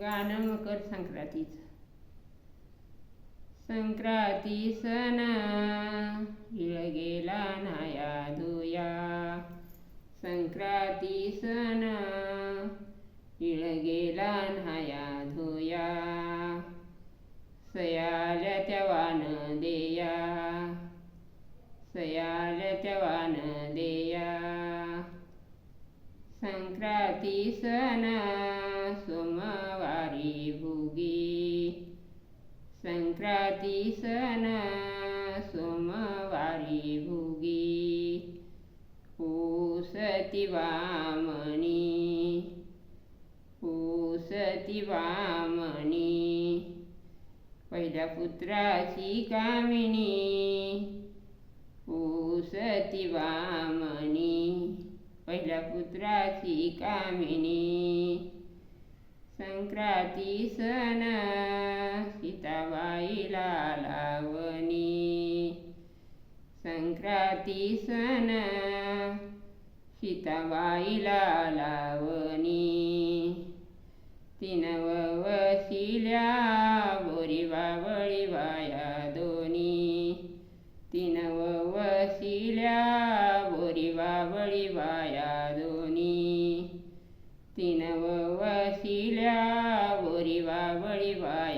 गाणं मकर संक्रांतीचं. संक्रांती सण इळ गेला नाया धुया संक्रांती सण इळ गेला नाया धुया सयाल्या तेव्हान देया. सयाल्या तेव्हान देया. संक्रांती सण सोमा संक्रांती सण सोमवारी भुगी ऊसती वामणी ऊसती वामणी पहिल्या पुत्राची कामिनी ऊसती वामणी पहिल्या पुत्राची कामिनी संक्रांती सण संक्रांती सण। सीताबाईला लावणी तीन वशिल्या बोरी बाबळी बाया दोन्ही तीन वशिल्या बोरी बाबळी बाया बोरी तीन वाया